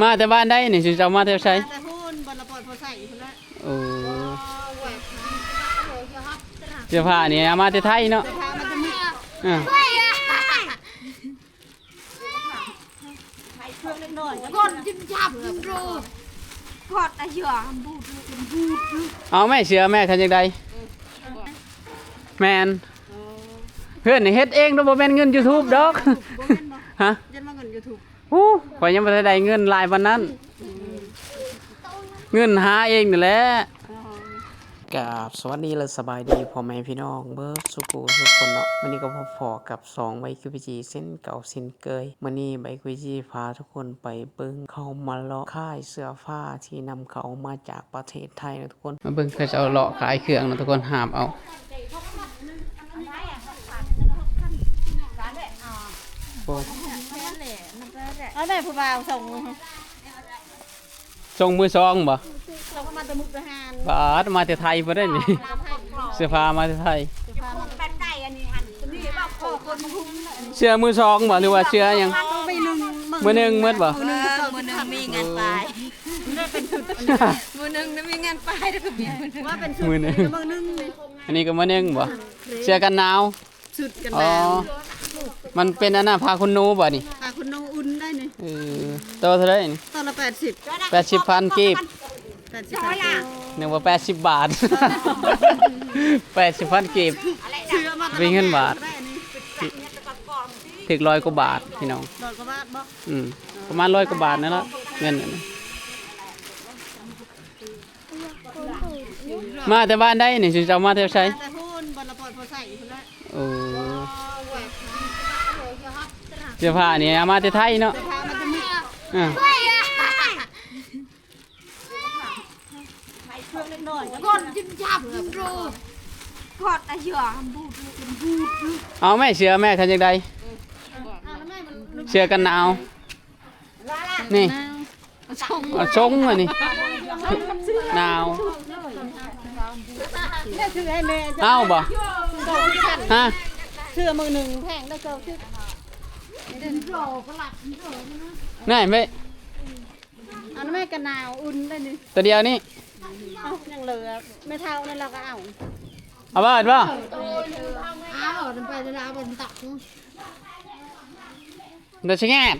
มาแต่บ้านได้นี่สิเจ้ามาแต่ไสแต่พูนบอลละปอยพอใส่พุ่นละโอ้เสื้อผ้านี่เอามาแต่ไทยเนาะจะพามันจะมีอ่าเครื่องเล็กน้อยก็ Con chim chạp chim rô Con à dừa bụt bụt เอาแม่เสือแม่คันจังไดแม่นเพื่อนนี่เฮ็ดเองเนาะบ่แม่นเงิน YouTube ดอกบ่แม่นบ่ฮะยันมาเงินยูทูบฮู้ ข่อยยังบ่ทันได้เงินหลายปานนั้น เงินหาเองนี่แหละกับสวัสดีและสบายดีพ่อแม่พี่น้องเบิร์สุกูทุกคนเนาะวันนี้ก็พบพอกับ2ใบคิวพีจีเส้นเก่าเส้นเกยวันนี้ใบคิวพีจีพาทุกคนไปเบิ่งเข้ามาเลาะค่ายเสื้อผ้าที่นำเขามาจากประเทศไทยนะทุกคนมาเบิ่งเขาจะเอาเลาะขายเครื่องนะทุกคนหามเอาโอ้ เอาแม่ผู้บ่าวส่งทรงมือซองบ่เราก็มาตะมุกทหารบาดมาแต่ไทยบ่ได้นี่เสื้อผ้ามาแต่ไทย Bên đây anh đi ăn Cái này bảo khổ con mà hung เสื้อมือซองบ่หรือว่าเสื้อหยังต้องไปหนึ่งมือหนึงหมืดบ่ Mưa nâng mi ngàn bài Mưa nâng nó mi ngàn bài đó cứ biết ว่าเป็นชุดมือหนึงมือหนึ่งอันนี้ก็มือหนึงบ่เสื้อกันหนาว ชุดกันอ๋อ แล้วมันเป็นอันน่ะผ้าคุณหนูบ่นี่พา เออตัวเท่าไหร่นี่ตอนละแปดสิบ80,000กีบแปดสิบพันกิโลนึกว่า80บาท80,000กีบเชื่อมาเป็นเงินบาทได้อันนี้ถึกร้อยกว่าบาทพี่น้องดอกกระบาดบ่อืมประมาณร้อยกว่าบาทนั่นแหละเงินนั่นน่ะมาแต่บ้านได้นี่สิเจ้ามาแต่ไสแต่พูนบอลละปอยพอใส่พุ่นละโอ้เสื้อผ้านี่เอามาแต่ไทยเนาะ จะพามันจะมีอ่าเครื่องเล็กน้อยก็ Con chim chạp chim rô Con à dừa bụt bụt เอาแม่เสือแม่คันจังไดเอาแล้วแม่มันเสือกันหนาวนี่เอาชงอันนี้หนาวแม่ซื้อให้แม่จะเอาบ่โตที่ขันฮะเสื้อมือหนึ่งแพงได้เกิ นที่นี่ไม่เอาแล้วแม่กันหนาวอุ่นได้นี่ตัวเดียวนี่เอายังเหลือไม่เท่านั้นเราก็เอาเอาบ้านบ่เอาเป็นไปจะเอาเป็นตักเดี๋ยวชิแงด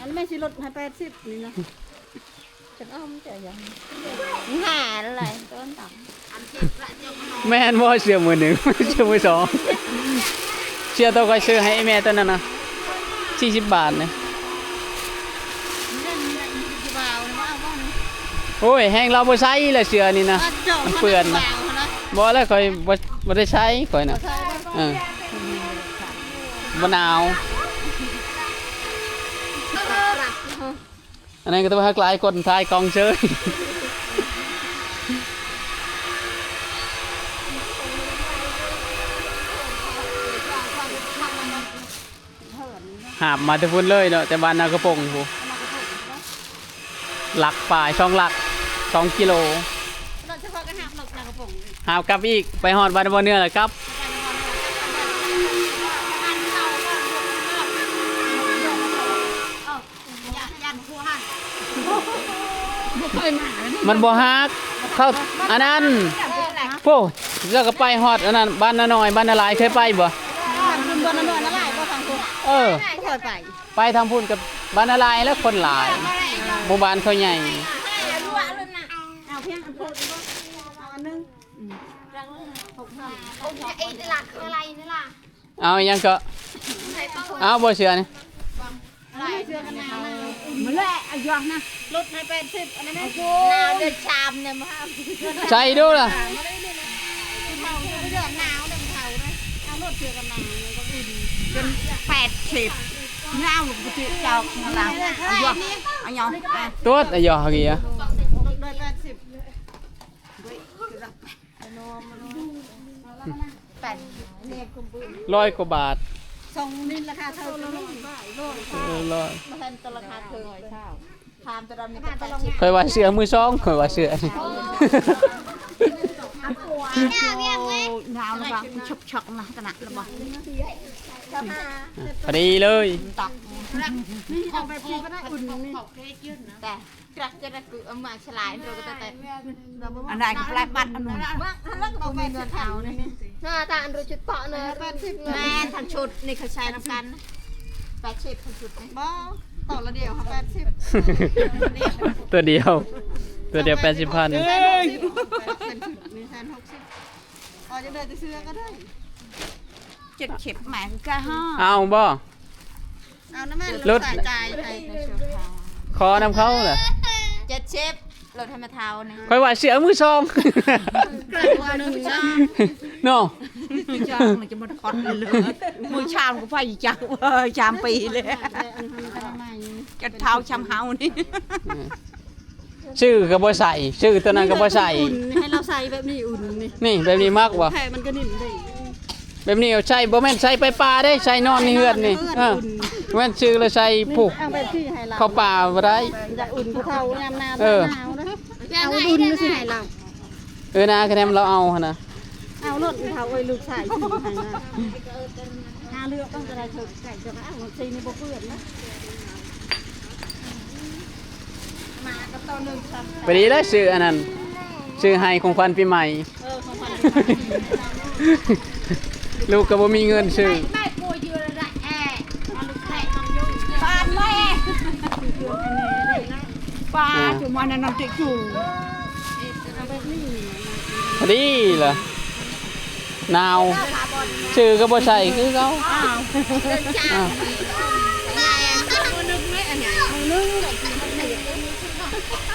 อันแม่สิลดให้แปดสิบนี่นะจะเอามันจะยังหาอะไรต้นตักแม่นบ่เสือมือหนึ่งเสือมือสองเสือตัวก็ซื้อให้แม่ตัวนั้นนะ 40บาทนะเล่นเล่นที่บ่าวนะว่าเอาบ้างโอ้ยแห้งเราบ่ใช้เลยเสือนี่นะเจาะมันเปื้อนนะบ่แล้วค่อยบ่บ่ได้ใช้ค่อยน่ะใช่ไหมเออบ่หนาวอันนั้นก็ต้องหักหลายคนทายกองเชย หาบมาแต่พุ่นเลยเนาะแต่บ้านนากระปงพูหลักป่ายช่องหลักสองกิโลเราเฉพาะกระหับหลอกนากระป๋องหาบกลับอีกไปหอดบ้านบ่เนื้อแหละครับยันคู่หันมันบ่ฮักเข้าอันนั้นโอ้แล้วก็ไปฮอดอันนั้นบ้านนาน้อยบ้านนาหลายเคยไปบ่คุณบนนวลละลายก็ฟังคุณเออ ไม่เคยไปไปทำพุ่นกับบ้านนาหลายแล้วคนหลายหมู่บ้านเขาใหญ่เอาเพียงอันเพิ่มเอาอันนึง Ê, cái lạc cái này nữa là เอาอีหยังก็เอาบ่เชื่อนี่ไม่เชื่อกันนาวนะ Mà lẹ à dừa nè ลดให้แปดสิบอันนี้แม่ Nào được chàm nè mà ใส่ดูล่ะไม่ได้เลยนะคุณเมาไม่เดือดหนาวเดือดเผาเลยเอาลดเชื่อกันนาวมัน น Trên phẹt xịp Nào một cái chuyện chọc mà làm À dừa Anh nhỏ À ตัวอะยอกียลดได้แปดสิบ Phẹt ร้อยกว่าบาทส่งนี่ราคาเท่าโลโลเออร้อยมาแทนตัวราคาเท่าทามตัวดำนี่ก็แปดเคยว่าเสือมือสองเคยว่าเสือ นี่ Nào nó vào chọc chọc nè Cái nặng nó bỏ พอดีเลย Tọc นี่เอาแบบนี้ก็ได้อุ่นนี่แต่กระจะได้กูเอามาฉลายเราก็แต่แต่อันไหนก็แปลบัตรอันนู้นแล้วก็บอกเป็นเงินเท้านี่หน้าตาอันรู้จุดเปาะเนอะแม่ทันชุดนี่เขาใช้น้ำกันแปดสิบทันชุดบ่ต่อละเดียวค่ะแปดสิบตัวเดียว ตัวเดียวแปดสิบพันเป็นชุดมีแสนหกสิบอ๋อ จะเดินจะซื้อก็ได้เจ็ดเข็บแหมกะห้าเอาบ่เอาน้ำมันรถใส่ใจไอ้ในชุดเท้าคอนำเขาเหรอเจ็ดสิบรถให้มาเท้านี่ค่อยว่าเสือมือซองกระตัวหนึ่งจ้าเนาะจ้างมันจะมาทอดเลยเลยมือชามก็ไปจักเว้ยชามปีเลยจะเท้าชามเฮานี่ ชื่อก็บ่ใส่ชื่อตัวนั้นก็บ่ใส่อุ่นให้เราใส่แบบนี้อุ่นนี่นี่แบบนี้มากว่ะแผ่มันก็นิ่มได้แบบนี้เอาใส่บ่แม่นใส่ไปป่าได้ใส่นอนในเฮือนนี่เออแม่นชื่อแล้วใส่ผูกเอาแบบที่ให้เราเข้าป่าบ่ได้อยากอุ่นภูเขายามหนาวเออหนาวนะเอาอุ่นสิให้เราเออนะคะแนนเราเอาหั่นนะเอารถเขาไว้ลูกชายที่ให้นะหาเลือกต้องจะได้เถิดไก่จะมาเอารถซีนี่บ่เปื้อนนะ มากับตอนหนึ่งครับไปดีแล้วชื่ออันนั้นชื่อให้ของขวัญปีใหม่ เออของพันลูกก็บ่มีเงินซื้อแม่กลัวอยู่ระดับแอร์มาลูกแม่ต้องยุ่งปานแม่ปลาจุมันนั่นติจูเอาแบบนี้พอดีเหรอหนาวชื่อก็บ่ใส่คือเขาอ้าวอ้าว นึกไม่อันไหนนึก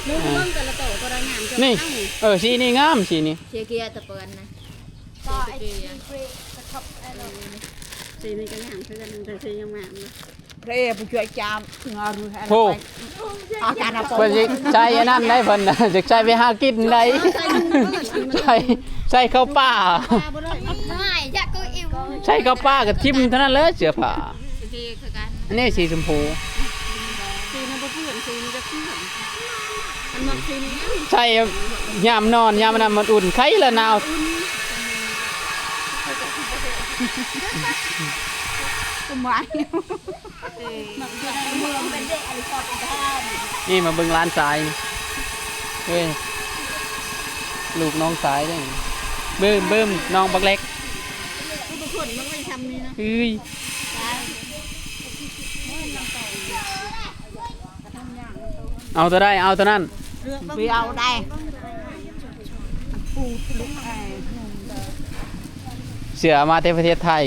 นึกเบิ่งแต่ละโตก็ได้งามนี่เออสีนี่งามสีนี่เชียร์เกียร์ตะเปินนะก็ไอ้ที่สีนี้ก็งามคือกันแต่สียังงามนะเร่ผู้ช่วยจามงารู้ให้โอ้อาจารย์เอาเพิ่นสิใช้อันนั้นได้เพิ่นน่ะจะใช้ไปหากินได้ใช้ใช้เข้าป่าไม่อยากก็อิ่วใช้เข้าป่ากับทิมเท่านั้นเลยเสื้อผ้าสีคือกันอันนี้สีชมพูสีนั้นบ่เพื่อนสีนี้จะเพื่อน มันมักสีนี้ใช้ยามนอนยามนั้นมันอุ่นไข่ละหนาวต้นไม้นี่มาเบิ่งร้านสายนี่เฮ้ยลูกน้องสายได้เบิ่มเบิ่มน้องบักเล็กทุกคนมันไม่ทำนี่นะเอ้ยเอาตัวได้เอาตัวนั้น เรื่องไปเอาได้ปูลุกไอ้เสือมาแต่ประเทศไทย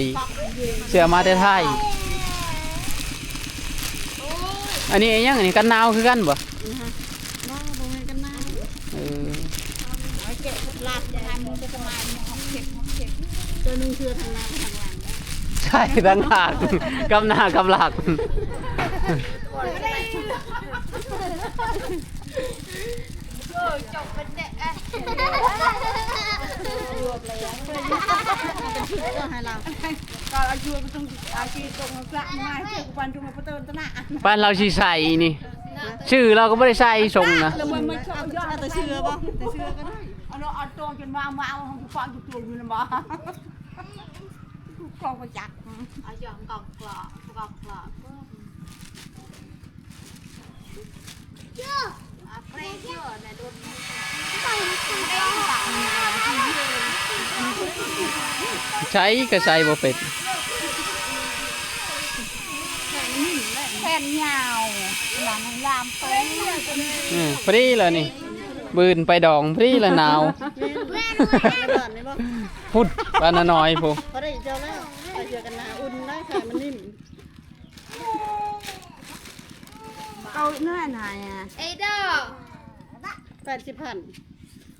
เสือมาแต่ไทยอันนี้อิหยังอันนี้กันหนาวคือกันบ่ว่าบ่ให้กันนะเออเก็บลา ดจะทำมือจะสบายหกเข็บหกเข็บตัวนึงเชื่อทางล่างทางหลังใช่ตั้งหากกำหน้ากำหลักก็ให้เราก็อายุมันต้องอาชีพตรงกลางมาให้เจ้าปันจุมาประตูตนะบ้านเราชีใส่นี่ ชื่อเราก็ไม่ได้ใส่ส่งนะแล้วมันไม่ชอบยอดแต่เชื่อป่ะแต่เชื่อก็ได้เอาเนาะเอาตัวจนมามาเอาของฟังจุดอยู่นะบ่กองประจักษ์เอาหยองกอกกรอกกรอกกรอกเยอะ อะเปรี้ยวนะโดนใช้ก็ใส่บ่เป็ดแผ่นยาวหลังลามไปอืมพอดีเลยนี่ บืนไปดองพอดีละหนาวแม่ระเบิดนี่ป่ะพุดปานน้อยพูเขาได้เจ้าแล้วไปเจอกันนะอุ่นได้ค่ะมันนิ่ม เอาเนื้อไหนอะไอ้ดอแปดสิบพัน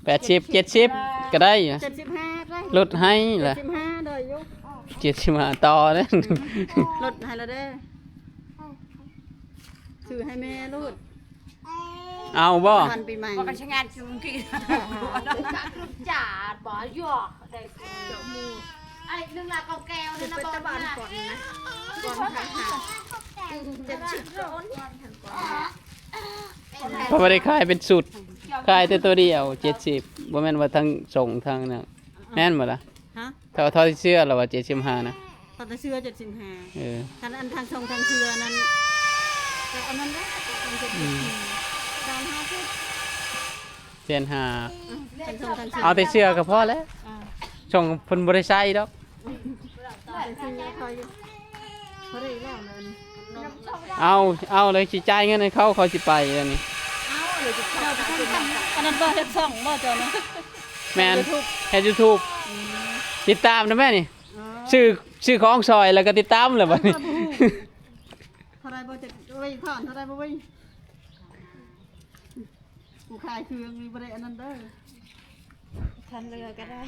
แปดสิบเจ็ดสิบก็ได้อะเจ็ดสิบห้าได้ลดให้เจ็ละดสิบห้าได้อยุเจ็ดสิบห้าต่อเลยลดให้ละเด้อถือให้แม่รูดเอาบ่วันปีใหม่บอกกันชะงานจุงกี่จ่าบ่หยอกได้จมูไอ้เรื่องราวแก้วนี่นะบอลนะก่อนนะก่อนค่ะ เจ็ดสิบร้อนเพราะว่าได้ขายเป็นสุดขายแต่ตัวเดียวเจ็ดสิบบ่แม่นว่าทั้งส่งทั้งน่ะแม่นบ่ล่ะฮะเท่าเท่าที่เชื่อเราว่าเจ็ดสิบห้านะตอนเสื้อเจ็ดสิบห้าเออทันอันทางทรงทางเสื้อนั้นแต่อันนั้นได้มันจะอืมดาวห้าสิบเสียนหาเป็นทองทันทีเอาแต่เสื้อก็พอแล้วช่องเพิ่นบ่ได้ใช้ดอกเป็นสิ่งที่คอยอยู่เขาได้แล้วเลย เอาเอาเลยสิจ่ายเงินให้เขาเขาสิไปแล้วนี่เราไปทำอันนั้นบ่เฮ็ดช่องบ่เจ้านะแม่นเฮ็ด YouTube ติดตามนะแม่นี่ชื่อชื่อของซอยแล้วก็ติดตามเลยบัดนี้เท่าไรบ่จะไว้ถอนเท่าไรบ่ไว้กูขายเครื่องมีบ่ได้อันนั้นเด้อทันเรือก็ได้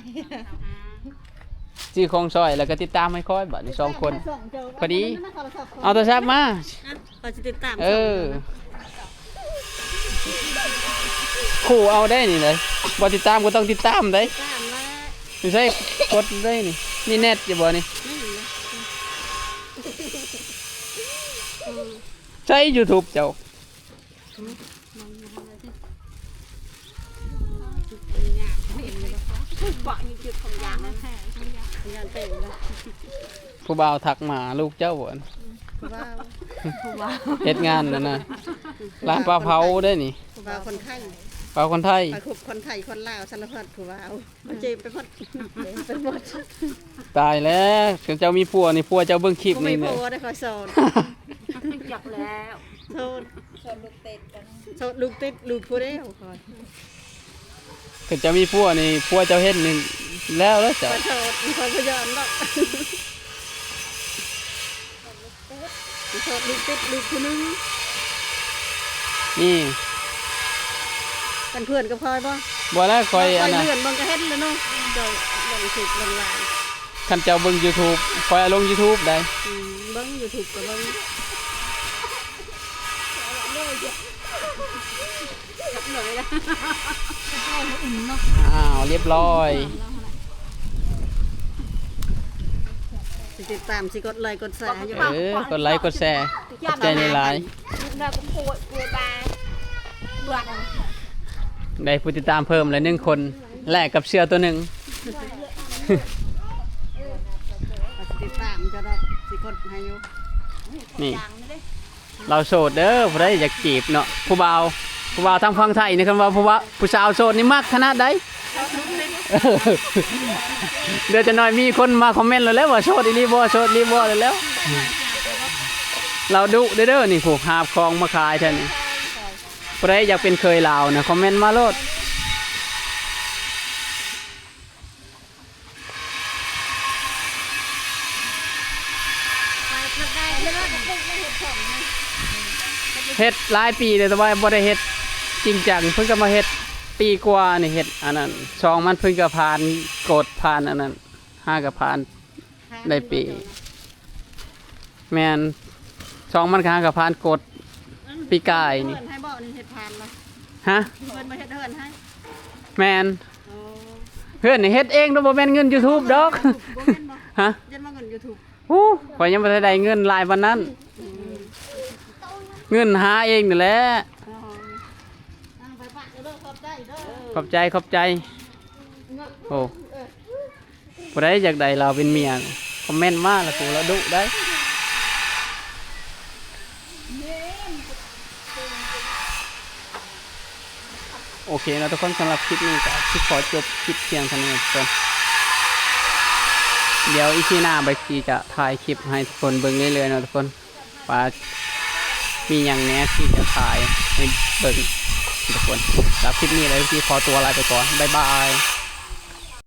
ชื่อของซอยแล้วก็ติดตามให้ค่อยบัดนี้สองคน พอดี เอาเอาโทรศัพท์มาเขาจะติดตามเออขู่เอาได้นี่เลยบ่ติดตามก็ต้องติดตามได้ตามมาไม่ใช่กดได้นี่นี่เน็ตอยู่บ่นี่ใช้ YouTube เจ้า ผู้บ่าวทักมาลูกเจ้าบ่นผู้บ่าวผู้บ่าวเฮ็ดงานนั่นน่ะร้านปลาเผาได้นี่ผู้บ่าวคนไทยปลาคนไทยไปคุบคนไทยคนลาวสารพัดผู้บ่าวมันเจ็บไปหมดเป็นหมดตายแล้วเจ้ามีผัวนี่ผัวเจ้าเบิ่งคลิปกูไม่นี่พเนี่ยอได้คอยสอนจับแล้วโทษสอนลูกติดสอนลูกติดลูกผู้เดียวคอย คือเจ้ามีผัวนี่ผัวเจ้าเฮ็ดนี่แล้วแล้วเจ้าคอยสอนมีคนพยานดอกสอนลูกติดลูกผู้หนึงนี่เป็นเพื่อนกับคอยบ่บ่แล้วคอยอันคน่ะเลื่อนบางก็เห็นแล้วเนาะโดยลงสุดลงลายคันเจ้าเบิ่ง YouTube คอยเอาลง YouTube ได้ อืมเบิ้งยูทูบกับเบิ้งอ้าวเรียบร้อยสิติดตามสิกดไลค์กดแชร์อยู่เออกดไลค์กดแชร์ขอบใจในหลายเราก็ปวดปวดบาเบื่อได้ผู้ติดตามเพิ่มเลยหนึ่งคนแลกกับเสื้อตัวหนึ่งสิติดตามจะได้สิกดให้อยู่นี่เราโสดเด้อผู้ใดอยากจีบเนาะผู้บ่า วผู้บ่าวทางฝั่งไทยนี่คำว่าผู้ว่าผู้สาวโสดนี่มากขนาดใดเดี๋ยวจะน้อยมีคนมาคอมเมนต์เลยแล้วว่าโสดอีนี่บ่โสดอีนี่บ่เลยแล้ว เราดุเด้อนี่ผู้หาบของมาขายแท้นี่ผู้ใดอยากเป็นเคยลาวนะคอมเมนต์มาโลดเฮ็ดหลายปีเลยแต่ว่าบ่ได้เฮ็ด จริงจังเพิ่งก็มาเฮ็ดปีกว่านี่เฮ็ดอันนั้นสองมันเพิ่งก็ผ่านกดผ่านอันนั้นห้าก็ผ่านได้ปี แม่นสองมันก็ห้าก็ผ่านกดปีกายนี่เพิ่นให้บ่นี่เฮ็ดทานมาฮะเพิ่นมาเฮ็ดเฮินให้แม่นโอ้เพื่อนนี่เฮ็ดเองเด้อบ่แม่นเงิน YouTube ดอกบ่แม่นบ่ฮะเย็นมาเงิน YouTube อู้ข่อยยังบ่ทันได้เงินหลายวันนั้น เงินหาเองนี่แหละ อ๋ออ่าไปปะเด้อขอบใจเด้อ ขอบใจขอบใจ โอ้ผู้ใดอยากได้เราเป็นเมียคอมเมนต์มาแล้วกูแล้วดุได้โอเคนะทุกคนสำหรับคลิปนี้ก็ที่ขอจบคลิปเพียงเท่านี้ทุกคนเดี๋ยวอีพีหน้าใบซีจะถ่ายคลิปให้ทุกคนเบิ่งเรื่อยๆนะทุกคนว่ามีอย่างแนี้ที่จะถ่ายให้เบิ่ง ทุกคนสำหรับคลิปนี้เลยที่ขอตัวลาไปก่อนบ๊ายบาย